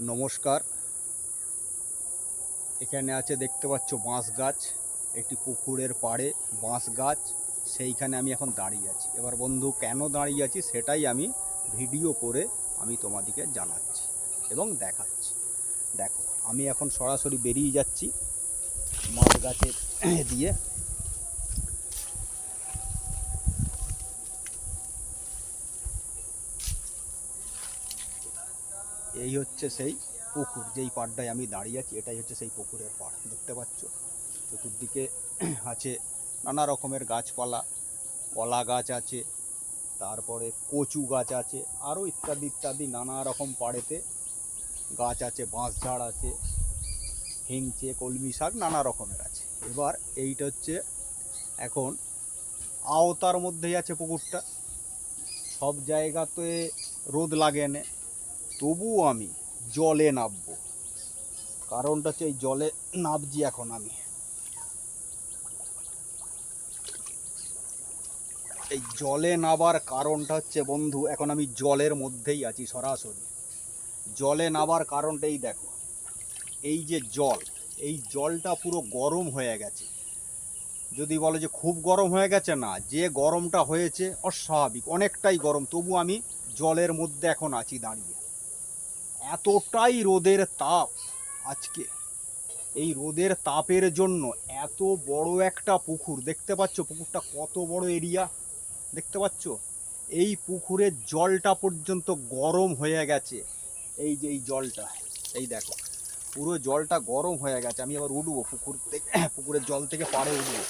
নমস্কার। এখানে আছে দেখতে পাচ্ছ বাঁশ গাছ, একটি পুকুরের পাড়ে বাঁশ গাছ, সেইখানে আমি এখন দাঁড়িয়ে আছি। এবার বন্ধু, কেন দাঁড়িয়ে আছি সেটাই আমি ভিডিও করে আমি তোমাদেরকে জানাচ্ছি এবং দেখাচ্ছি। দেখো, আমি এখন সরাসরি বেরিয়ে যাচ্ছি মাছ গাছের দিয়ে। এই হচ্ছে সেই পুকুর, যেই পাড়টায় আমি দাঁড়িয়ে আছি, এটাই হচ্ছে সেই পুকুরের পাড়, দেখতে পাচ্ছ? চতুর্দিকে আছে নানা রকমের গাছপালা, কলা গাছ আছে, তারপরে কচু গাছ আছে, আরও ইত্যাদি ইত্যাদি নানা রকম পাড়েতে গাছ আছে, বাঁশ ঝাড় আছে, হিংচে, কলমি শাক, নানা রকমের আছে। এবার এইটা হচ্ছে এখন আওতার মধ্যেই আছে পুকুরটা। সব জায়গাতে রোদ লাগে না তবুও আমি জলে নামবো কারণটা হচ্ছে এই জলে নামছি এখন আমি। এই জলে নাবার কারণটা হচ্ছে বন্ধু, এখন আমি জলের মধ্যেই আছি সরাসরি। জলে নাবার কারণটাই দেখো, এই যে জল, এই জলটা পুরো গরম হয়ে গেছে। যদি বলো যে খুব গরম হয়ে গেছে, না, যে গরমটা হয়েছে অস্বাভাবিক, অনেকটাই গরম। তবু আমি জলের মধ্যে এখন আছি দাঁড়িয়ে। এতটাই রোদের তাপ আজকে। এই রোদের তাপের জন্য এত বড় একটা পুকুর, দেখতে পাচ্ছ পুকুরটা কত বড় এরিয়া? দেখতে পাচ্ছ? এই পুকুরের জলটা পর্যন্ত গরম হয়ে গেছে। এই যে এই জলটা, এই দেখো, পুরো জলটা গরম হয়ে গেছে। আমি আবার উঠবো পুকুর থেকে, পুকুরের জল থেকে পাড়ে উঠবো।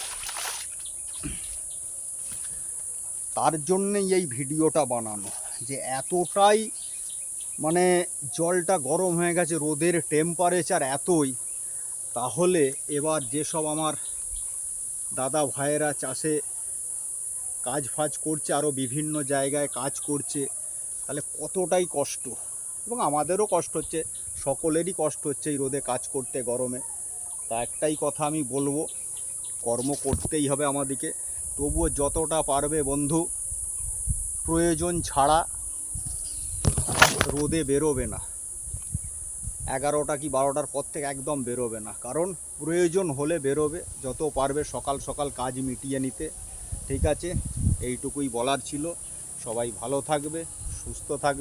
তার জন্যই এই ভিডিওটা বানানো, যে এতটাই মানে জলটা গরম হয়ে গেছে, রোদের টেম্পারেচার এতই। তাহলে এবার যেসব আমার দাদা ভাইয়েরা চাষে কাজ ফাজ করছে আরও বিভিন্ন জায়গায় কাজ করছে, তাহলে কতটাই কষ্ট? এবং আমাদেরও কষ্ট হচ্ছে, সকলেরই কষ্ট হচ্ছে এই রোদে কাজ করতে, গরমে। তা একটাই কথা আমি বলব, কর্ম করতেই হবে আমাদেরকে। তবুও যতটা পারবে বন্ধু, প্রয়োজন ছাড়া রোদে বেরোবে না। এগারোটা কি বারোটার পর থেকে একদম বেরোবে না। কারণ প্রয়োজন হলে বেরোবে, যত পারবে সকাল সকাল কাজ মিটিয়ে নিতে। ঠিক আছে, এইটুকুই বলার ছিল। সবাই ভালো থাকবে, সুস্থ থাকবে।